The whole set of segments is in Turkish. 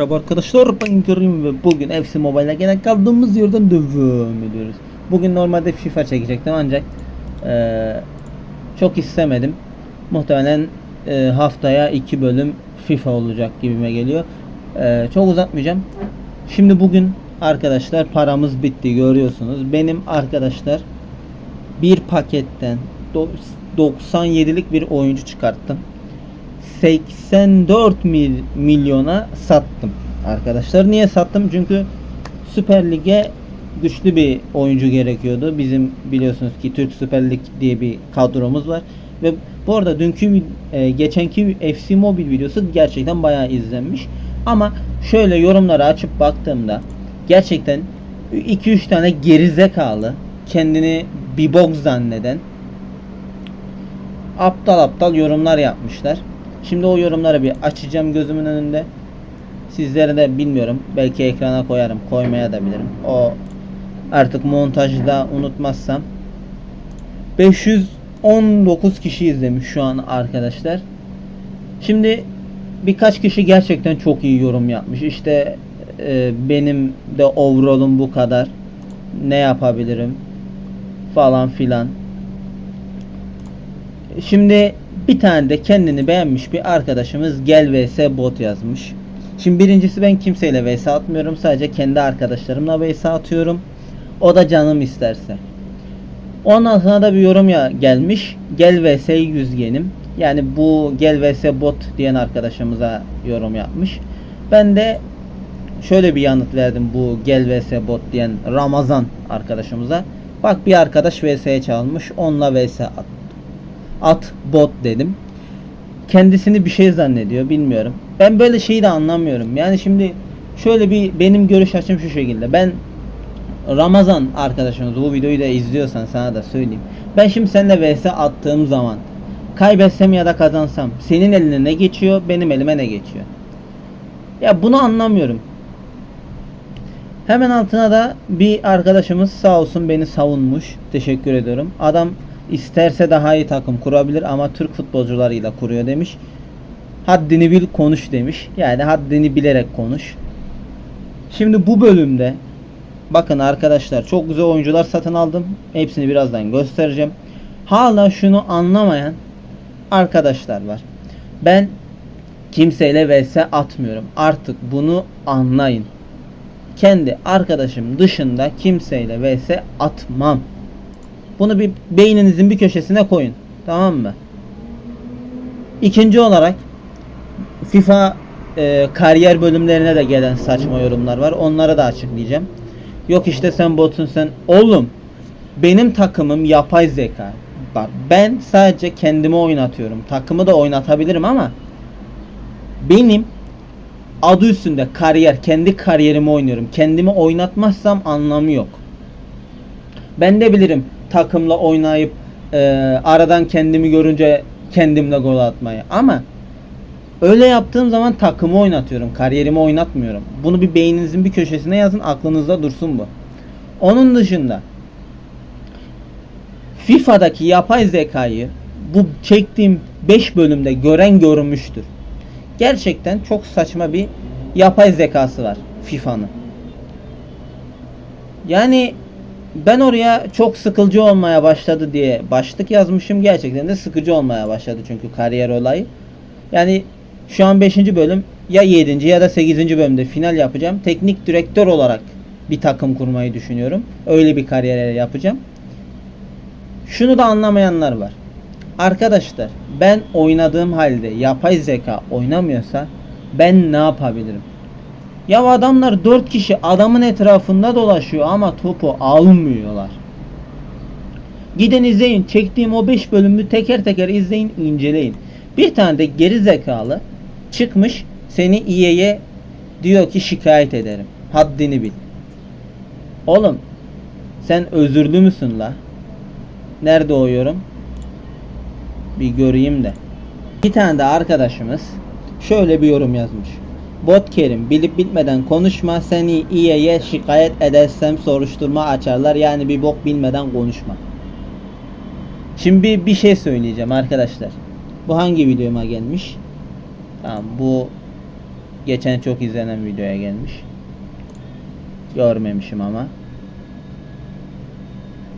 Merhaba arkadaşlar ben Kerim ve bugün FC Mobile'a gene kaldığımız yerden devam ediyoruz. Bugün normalde FIFA çekecektim ancak eee, çok istemedim. Muhtemelen eee, haftaya iki bölüm FIFA olacak gibime geliyor. Eee, çok uzatmayacağım. Şimdi bugün arkadaşlar paramız bitti görüyorsunuz. Benim arkadaşlar bir paketten do- 97'lik bir oyuncu çıkarttım. 84 mil, milyona sattım arkadaşlar. Niye sattım? Çünkü Süper Lig'e güçlü bir oyuncu gerekiyordu. Bizim biliyorsunuz ki Türk Süper Lig diye bir kadromuz var. Ve bu arada dünkü e, geçenki FC Mobile videosu gerçekten bayağı izlenmiş. Ama şöyle yorumları açıp baktığımda gerçekten 2-3 tane gerizekalı kendini bir bok zanneden aptal aptal yorumlar yapmışlar. Şimdi o yorumları bir açacağım gözümün önünde. Sizlere de bilmiyorum. Belki ekrana koyarım. Koymaya da bilirim. O artık montajda unutmazsam. 519 kişi izlemiş şu an arkadaşlar. Şimdi birkaç kişi gerçekten çok iyi yorum yapmış. İşte e, benim de overall'um bu kadar. Ne yapabilirim? Falan filan. Şimdi bir tane de kendini beğenmiş bir arkadaşımız gel vs bot yazmış. Şimdi birincisi ben kimseyle vs atmıyorum. Sadece kendi arkadaşlarımla vs atıyorum. O da canım isterse. Ondan sonra da bir yorum ya gelmiş. Gel vs yüzgenim. Yani bu gel vs bot diyen arkadaşımıza yorum yapmış. Ben de şöyle bir yanıt verdim bu gel vs bot diyen Ramazan arkadaşımıza. Bak bir arkadaş vs'ye çalmış. Onunla vs at at bot dedim. Kendisini bir şey zannediyor bilmiyorum. Ben böyle şeyi de anlamıyorum. Yani şimdi şöyle bir benim görüş açım şu şekilde. Ben Ramazan arkadaşımız bu videoyu da izliyorsan sana da söyleyeyim. Ben şimdi seninle vs attığım zaman kaybetsem ya da kazansam senin eline ne geçiyor benim elime ne geçiyor? Ya bunu anlamıyorum. Hemen altına da bir arkadaşımız sağ olsun beni savunmuş. Teşekkür ediyorum. Adam isterse daha iyi takım kurabilir ama Türk futbolcularıyla kuruyor demiş. Haddini bil konuş demiş. Yani haddini bilerek konuş. Şimdi bu bölümde bakın arkadaşlar çok güzel oyuncular satın aldım. Hepsini birazdan göstereceğim. Hala şunu anlamayan arkadaşlar var. Ben kimseyle vs atmıyorum. Artık bunu anlayın. Kendi arkadaşım dışında kimseyle vs atmam. Bunu bir beyninizin bir köşesine koyun. Tamam mı? İkinci olarak FIFA e, kariyer bölümlerine de gelen saçma yorumlar var. Onları da açıklayacağım. Yok işte sen botsun sen. Oğlum benim takımım yapay zeka. Bak ben sadece kendimi oynatıyorum. Takımı da oynatabilirim ama benim adı üstünde kariyer, kendi kariyerimi oynuyorum. Kendimi oynatmazsam anlamı yok. Ben de bilirim takımla oynayıp e, aradan kendimi görünce kendimle gol atmayı. Ama öyle yaptığım zaman takımı oynatıyorum. Kariyerimi oynatmıyorum. Bunu bir beyninizin bir köşesine yazın. Aklınızda dursun bu. Onun dışında FIFA'daki yapay zekayı bu çektiğim 5 bölümde gören görmüştür. Gerçekten çok saçma bir yapay zekası var FIFA'nın. Yani ben oraya çok sıkıcı olmaya başladı diye başlık yazmışım. Gerçekten de sıkıcı olmaya başladı çünkü kariyer olayı. Yani şu an 5. bölüm ya 7. ya da 8. bölümde final yapacağım. Teknik direktör olarak bir takım kurmayı düşünüyorum. Öyle bir kariyer yapacağım. Şunu da anlamayanlar var. Arkadaşlar ben oynadığım halde yapay zeka oynamıyorsa ben ne yapabilirim? Ya adamlar 4 kişi adamın etrafında dolaşıyor ama topu almıyorlar. Gidin izleyin. Çektiğim o 5 bölümü teker teker izleyin, inceleyin. Bir tane de geri zekalı çıkmış seni İE'ye diyor ki şikayet ederim. Haddini bil. Oğlum sen özürlü müsün la? Nerede o? Bir göreyim de. Bir tane de arkadaşımız şöyle bir yorum yazmış. Bot Kerim bilip bitmeden konuşma seni İY'ye şikayet edersem soruşturma açarlar yani bir bok bilmeden konuşma. Şimdi bir şey söyleyeceğim arkadaşlar. Bu hangi videoma gelmiş? Tamam bu geçen çok izlenen videoya gelmiş. Görmemişim ama.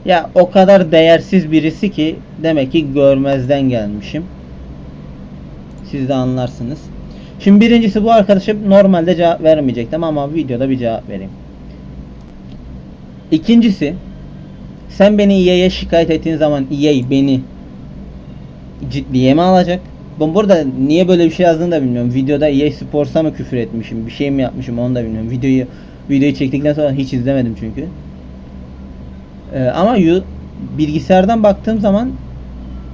Ya o kadar değersiz birisi ki demek ki görmezden gelmişim. Siz de anlarsınız. Şimdi birincisi bu arkadaşım normalde cevap vermeyecektim ama videoda bir cevap vereyim. İkincisi sen beni EA'ye şikayet ettiğin zaman EA beni ciddiye mi alacak? Ben burada niye böyle bir şey yazdığını da bilmiyorum. Videoda EA Sports'a mı küfür etmişim, bir şey mi yapmışım onu da bilmiyorum. Videoyu videoyu çektikten sonra hiç izlemedim çünkü. Ee, ama bilgisayardan baktığım zaman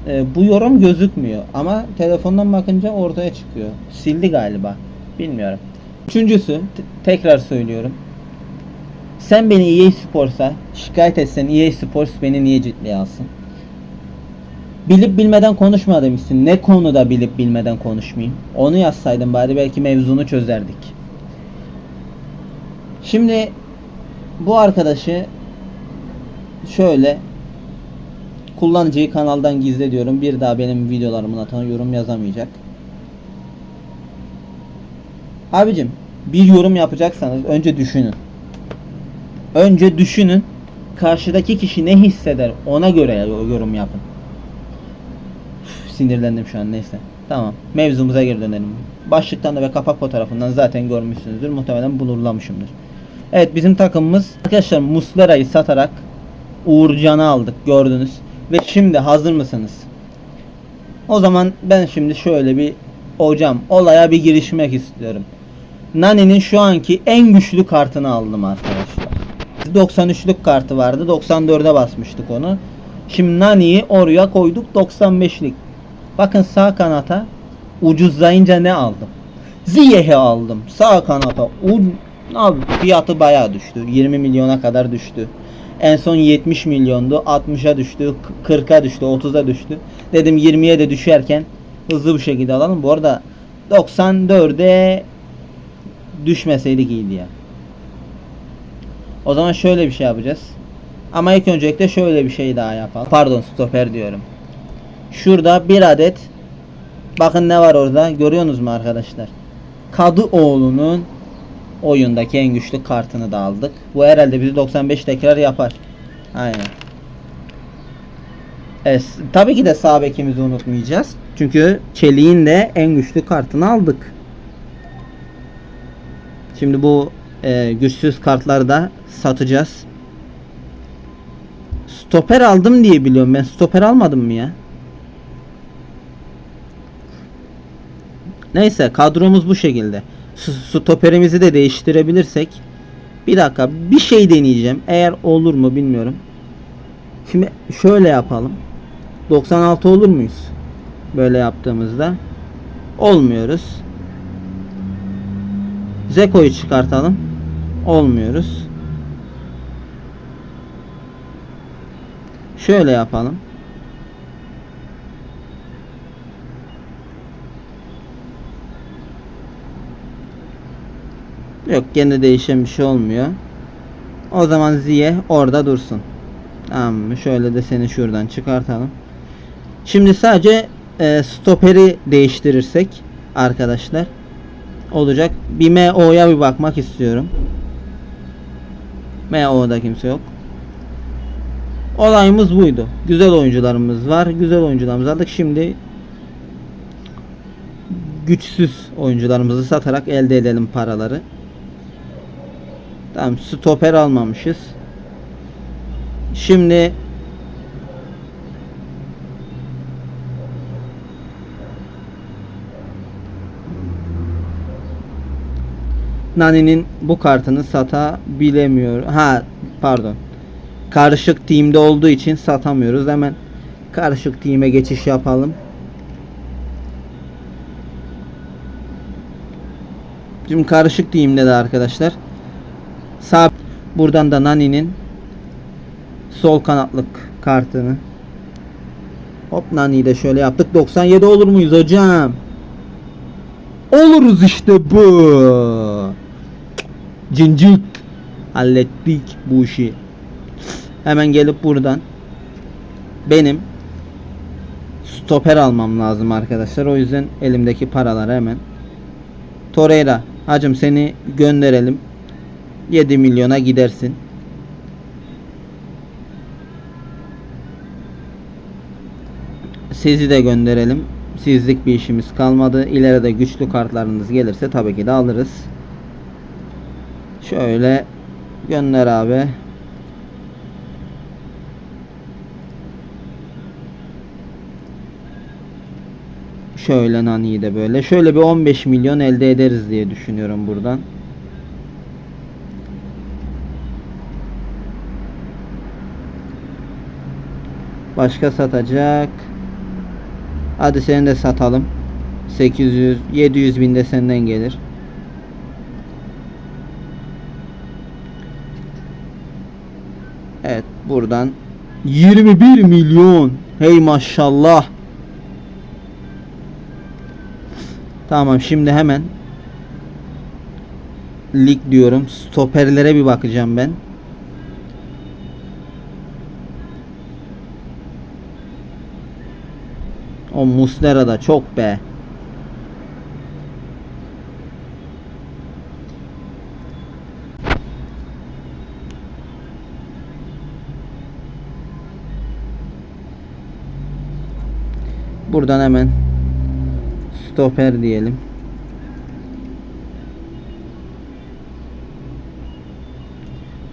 e, bu yorum gözükmüyor. Ama telefondan bakınca ortaya çıkıyor. Sildi galiba. Bilmiyorum. Üçüncüsü tekrar söylüyorum. Sen beni EA Sports'a şikayet etsen EA Sports beni niye ciddiye alsın? Bilip bilmeden konuşma demişsin. Ne konuda bilip bilmeden konuşmayayım? Onu yazsaydın bari belki mevzunu çözerdik. Şimdi bu arkadaşı şöyle kullanıcıyı kanaldan gizle diyorum. Bir daha benim videolarımın atan yorum yazamayacak. Abicim bir yorum yapacaksanız önce düşünün. Önce düşünün. Karşıdaki kişi ne hisseder ona göre yorum yapın. Üf, sinirlendim şu an neyse. Tamam. Mevzumuza geri dönelim. Başlıktan da ve kapak fotoğrafından zaten görmüşsünüzdür. Muhtemelen bulurlamışımdır. Evet bizim takımımız arkadaşlar Muslera'yı satarak Uğurcan'ı aldık gördünüz. Ve şimdi hazır mısınız? O zaman ben şimdi şöyle bir hocam olaya bir girişmek istiyorum. Nani'nin şu anki en güçlü kartını aldım arkadaşlar. 93'lük kartı vardı. 94'e basmıştık onu. Şimdi Nani'yi oraya koyduk 95'lik. Bakın sağ kanata ucuzlayınca ne aldım? Ziyeh'i aldım. Sağ kanata u abi fiyatı bayağı düştü. 20 milyona kadar düştü. En son 70 milyondu. 60'a düştü. 40'a düştü. 30'a düştü. Dedim 20'ye de düşerken hızlı bir şekilde alalım. Bu arada 94'e düşmeseydik iyiydi ya. O zaman şöyle bir şey yapacağız. Ama ilk öncelikle şöyle bir şey daha yapalım. Pardon stoper diyorum. Şurada bir adet bakın ne var orada görüyorsunuz mu arkadaşlar? Kadıoğlu'nun oyundaki en güçlü kartını da aldık. Bu herhalde bizi 95 tekrar yapar. Aynen. Evet, tabii ki de sağ bekimizi unutmayacağız. Çünkü Çelik'in de en güçlü kartını aldık. Şimdi bu e, güçsüz kartları da satacağız. Stoper aldım diye biliyorum ben. Stoper almadım mı ya? Neyse kadromuz bu şekilde. Stoperimizi de değiştirebilirsek. Bir dakika bir şey deneyeceğim. Eğer olur mu bilmiyorum. Şimdi şöyle yapalım. 96 olur muyuz? Böyle yaptığımızda. Olmuyoruz. Zeko'yu çıkartalım. Olmuyoruz. Şöyle yapalım. Yok gene değişen bir şey olmuyor. O zaman Ziye orada dursun. Tamam mı? Şöyle de seni şuradan çıkartalım. Şimdi sadece e, stoperi değiştirirsek arkadaşlar olacak. Bir MO'ya bir bakmak istiyorum. MO'da kimse yok. Olayımız buydu. Güzel oyuncularımız var. Güzel oyuncularımızı aldık. Şimdi güçsüz oyuncularımızı satarak elde edelim paraları. Tamam stoper almamışız. Şimdi Nani'nin bu kartını satabilemiyor. Ha pardon. Karışık team'de olduğu için satamıyoruz. Hemen karışık team'e geçiş yapalım. Şimdi karışık team'de de arkadaşlar sağ buradan da Nani'nin sol kanatlık kartını Hop Nani'yi de şöyle yaptık. 97 olur muyuz hocam? Oluruz işte bu. Cincik. Hallettik bu işi. Hemen gelip buradan benim stoper almam lazım arkadaşlar. O yüzden elimdeki paraları hemen Torreira Hacım seni gönderelim. 7 milyona gidersin. Sizi de gönderelim. Sizlik bir işimiz kalmadı. İleride güçlü kartlarınız gelirse tabii ki de alırız. Şöyle gönder abi. Şöyle Nani'yi de böyle. Şöyle bir 15 milyon elde ederiz diye düşünüyorum buradan. Başka satacak. Hadi seni de satalım. 800 700 bin de senden gelir. Evet buradan 21 milyon. Hey maşallah. Tamam şimdi hemen lig diyorum. Stoperlere bir bakacağım ben. O Muslera da çok be. Buradan hemen stoper diyelim.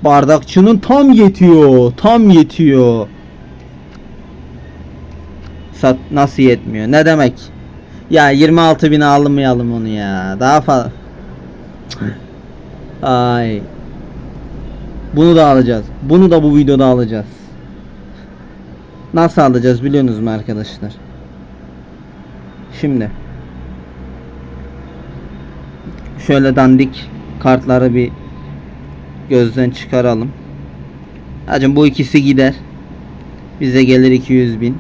Bardakçının tam yetiyor. Tam yetiyor. Sat nasıl yetmiyor? Ne demek? Ya 26 bin almayalım onu ya. Daha fazla. Ay. Bunu da alacağız. Bunu da bu videoda alacağız. Nasıl alacağız biliyorsunuz mu arkadaşlar? Şimdi şöyle dandik kartları bir gözden çıkaralım. Hacım bu ikisi gider. Bize gelir 200 bin.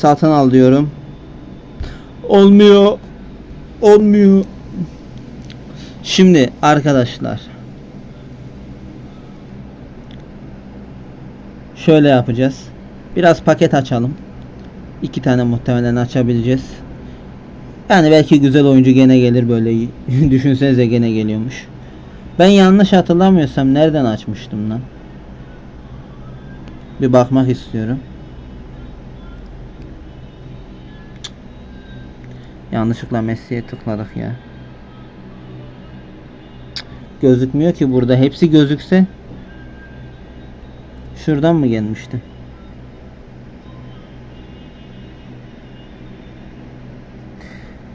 Satın al diyorum. Olmuyor. Olmuyor. Şimdi arkadaşlar. Şöyle yapacağız. Biraz paket açalım. İki tane muhtemelen açabileceğiz. Yani belki güzel oyuncu gene gelir böyle. Düşünsenize gene geliyormuş. Ben yanlış hatırlamıyorsam nereden açmıştım lan? Bir bakmak istiyorum. Yanlışlıkla Messi'ye tıkladık ya. Cık, Gözükmüyor ki burada. Hepsi gözükse. Şuradan mı gelmişti?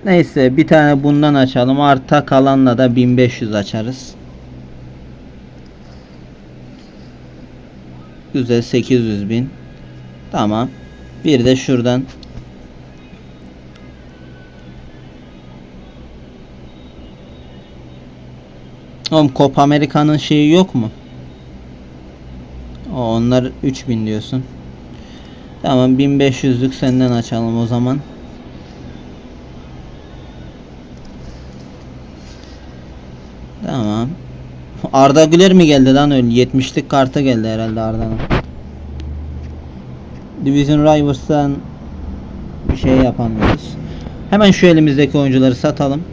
Neyse bir tane bundan açalım. Arta kalanla da 1500 açarız. Güzel 800 bin. Tamam. Bir de şuradan Oğlum Copa Amerika'nın şeyi yok mu? O, onlar 3000 diyorsun. Tamam 1500'lük senden açalım o zaman. Tamam. Arda Güler mi geldi lan öyle? 70'lik kartı geldi herhalde Arda'nın. Division Rivals'tan bir şey yapamıyoruz. Hemen şu elimizdeki oyuncuları satalım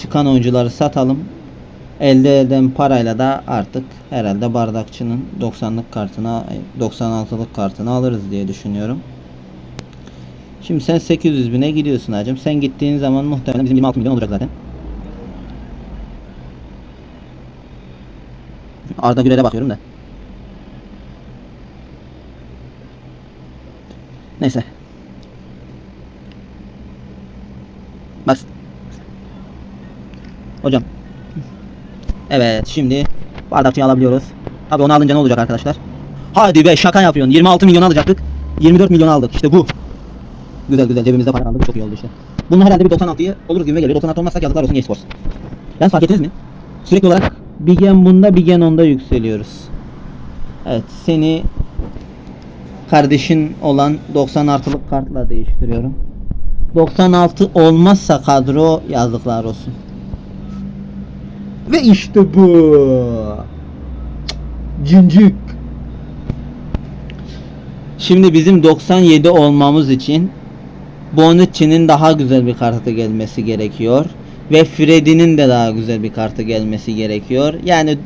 çıkan oyuncuları satalım. Elde eden parayla da artık herhalde bardakçının 90'lık kartına 96'lık kartını alırız diye düşünüyorum. Şimdi sen 800 bine gidiyorsun hacım. Sen gittiğin zaman muhtemelen bizim 26 milyon olacak zaten. Arda Güler'e bakıyorum da. Neyse. Bak Hocam. Evet şimdi bardakçıyı alabiliyoruz. Tabi onu alınca ne olacak arkadaşlar? Hadi be şaka yapıyorsun. 26 milyon alacaktık. 24 milyon aldık. İşte bu. Güzel güzel cebimizde para kaldı. Çok iyi oldu işte. Bunun herhalde bir 96'yı olur gibi geliyor. 96 olmazsak yazıklar olsun eSports. Ben fark ettiniz mi? Sürekli olarak bir gen bunda bir gen onda yükseliyoruz. Evet seni kardeşin olan 90 artılık kartla değiştiriyorum. 96 olmazsa kadro yazıklar olsun. Ve işte bu. Cincik. Şimdi bizim 97 olmamız için Bonucci'nin daha güzel bir kartı gelmesi gerekiyor. Ve Freddy'nin de daha güzel bir kartı gelmesi gerekiyor. Yani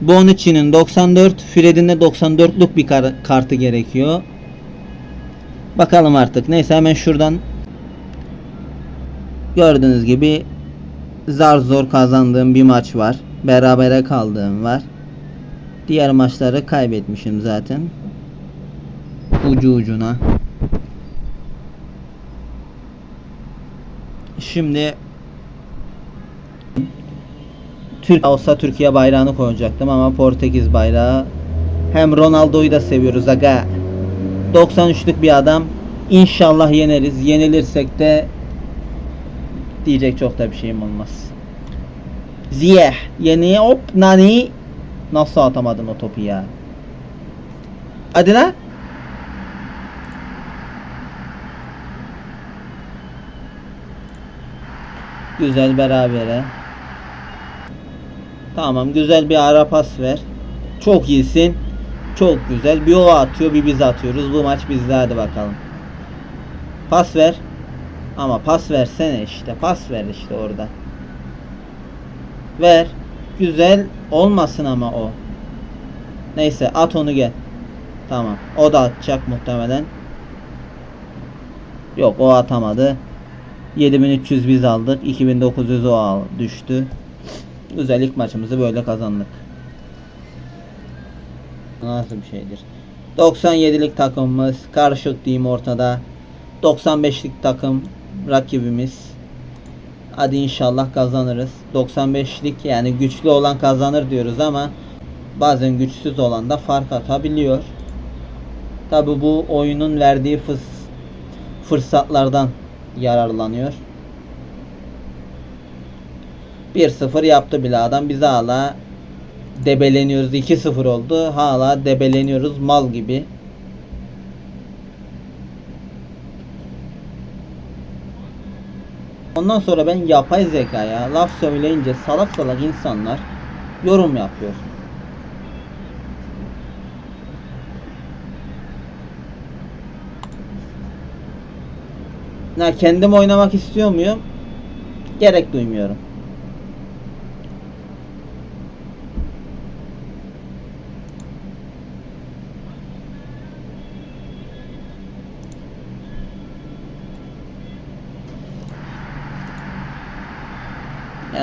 Bonucci'nin 94, Freddy'nin de 94'lük bir kar- kartı gerekiyor. Bakalım artık. Neyse hemen şuradan gördüğünüz gibi zar zor kazandığım bir maç var. Berabere kaldığım var. Diğer maçları kaybetmişim zaten. Ucu ucuna. Şimdi Türk olsa Türkiye bayrağını koyacaktım ama Portekiz bayrağı. Hem Ronaldo'yu da seviyoruz aga. 93'lük bir adam. İnşallah yeneriz. Yenilirsek de diyecek çok da bir şeyim olmaz. Ziyeh yeni hop nani nasıl atamadın o topu ya? Hadi lan. Güzel berabere. Tamam güzel bir ara pas ver. Çok iyisin. Çok güzel. Bir o atıyor bir biz atıyoruz. Bu maç bizde hadi bakalım. Pas ver. Ama pas versene işte. Pas ver işte orada. Ver. Güzel olmasın ama o. Neyse at onu gel. Tamam. O da atacak muhtemelen. Yok o atamadı. 7300 biz aldık. 2900 o al düştü. Güzel ilk maçımızı böyle kazandık. Nasıl bir şeydir? 97'lik takımımız karışık diyeyim ortada. 95'lik takım rakibimiz. Hadi inşallah kazanırız. 95'lik yani güçlü olan kazanır diyoruz ama bazen güçsüz olan da fark atabiliyor. Tabi bu oyunun verdiği fıs fırsatlardan yararlanıyor. 1-0 yaptı bile adam. Biz hala debeleniyoruz. 2-0 oldu. Hala debeleniyoruz mal gibi. Ondan sonra ben yapay zekaya laf söyleyince salak salak insanlar yorum yapıyor. Ya kendim oynamak istiyor muyum? Gerek duymuyorum.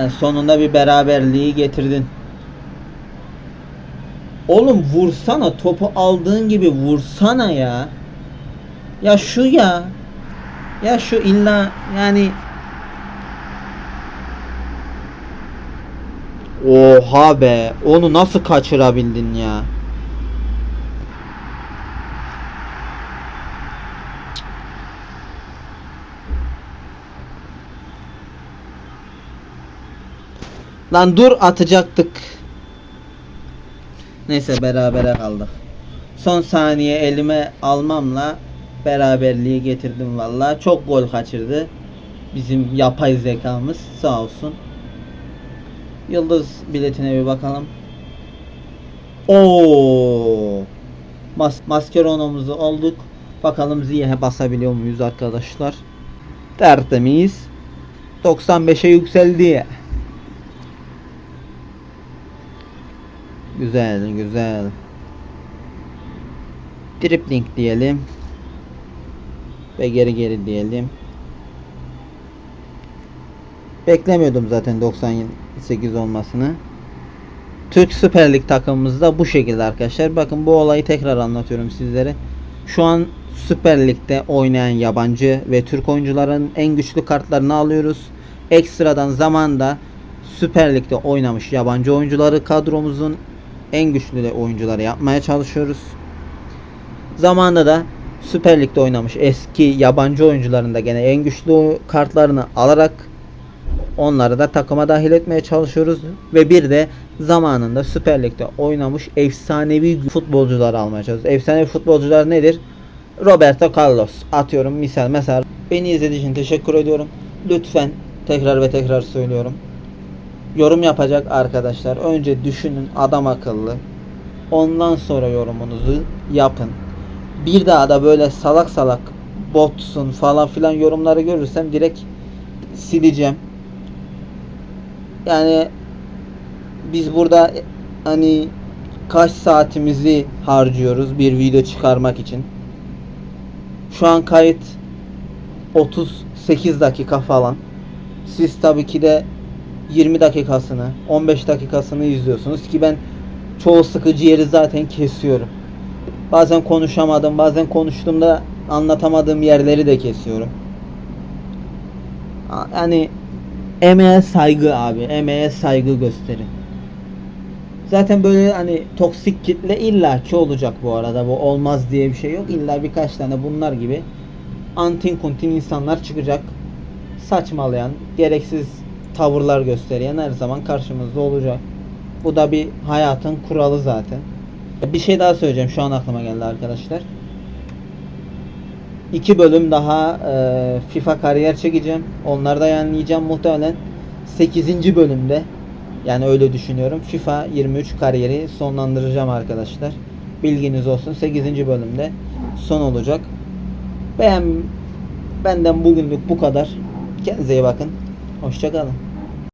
Yani sonunda bir beraberliği getirdin. Oğlum vursana topu aldığın gibi vursana ya. Ya şu ya. Ya şu illa yani Oha be. Onu nasıl kaçırabildin ya? Lan dur atacaktık. Neyse berabere kaldık. Son saniye elime almamla beraberliği getirdim valla. Çok gol kaçırdı. Bizim yapay zekamız sağ olsun. Yıldız biletine bir bakalım. Oo. Mas Maskeronomuzu olduk. Bakalım Ziyeh'e basabiliyor muyuz arkadaşlar? Tertemiz. 95'e yükseldi. Güzel güzel. Tripling diyelim. Ve geri geri diyelim. Beklemiyordum zaten 98 olmasını. Türk Süper Lig takımımız da bu şekilde arkadaşlar. Bakın bu olayı tekrar anlatıyorum sizlere. Şu an Süper Lig'de oynayan yabancı ve Türk oyuncuların en güçlü kartlarını alıyoruz. Ekstradan zamanda Süper Lig'de oynamış yabancı oyuncuları kadromuzun en güçlü oyuncuları yapmaya çalışıyoruz. Zamanında da Süper Lig'de oynamış eski yabancı oyuncuların da gene en güçlü kartlarını alarak onları da takıma dahil etmeye çalışıyoruz ve bir de zamanında Süper Lig'de oynamış efsanevi futbolcular almaya çalışıyoruz. Efsanevi futbolcular nedir? Roberto Carlos atıyorum misal mesela beni izlediğiniz için teşekkür ediyorum. Lütfen tekrar ve tekrar söylüyorum. Yorum yapacak arkadaşlar önce düşünün adam akıllı. Ondan sonra yorumunuzu yapın. Bir daha da böyle salak salak botsun falan filan yorumları görürsem direkt sileceğim. Yani biz burada hani kaç saatimizi harcıyoruz bir video çıkarmak için. Şu an kayıt 38 dakika falan. Siz tabii ki de 20 dakikasını, 15 dakikasını izliyorsunuz ki ben çoğu sıkıcı yeri zaten kesiyorum. Bazen konuşamadım, bazen konuştuğumda anlatamadığım yerleri de kesiyorum. Yani emeğe saygı abi, emeğe saygı gösterin. Zaten böyle hani toksik kitle illaki olacak bu arada. Bu olmaz diye bir şey yok. İlla birkaç tane bunlar gibi antin kuntin insanlar çıkacak. Saçmalayan, gereksiz tavırlar gösteren her zaman karşımızda olacak. Bu da bir hayatın kuralı zaten. Bir şey daha söyleyeceğim. Şu an aklıma geldi arkadaşlar. İki bölüm daha e, FIFA kariyer çekeceğim. Onları da yayınlayacağım muhtemelen. 8. bölümde yani öyle düşünüyorum. FIFA 23 kariyeri sonlandıracağım arkadaşlar. Bilginiz olsun. 8. bölümde son olacak. Ben benden bugünlük bu kadar. Kendinize iyi bakın. Hoşçakalın.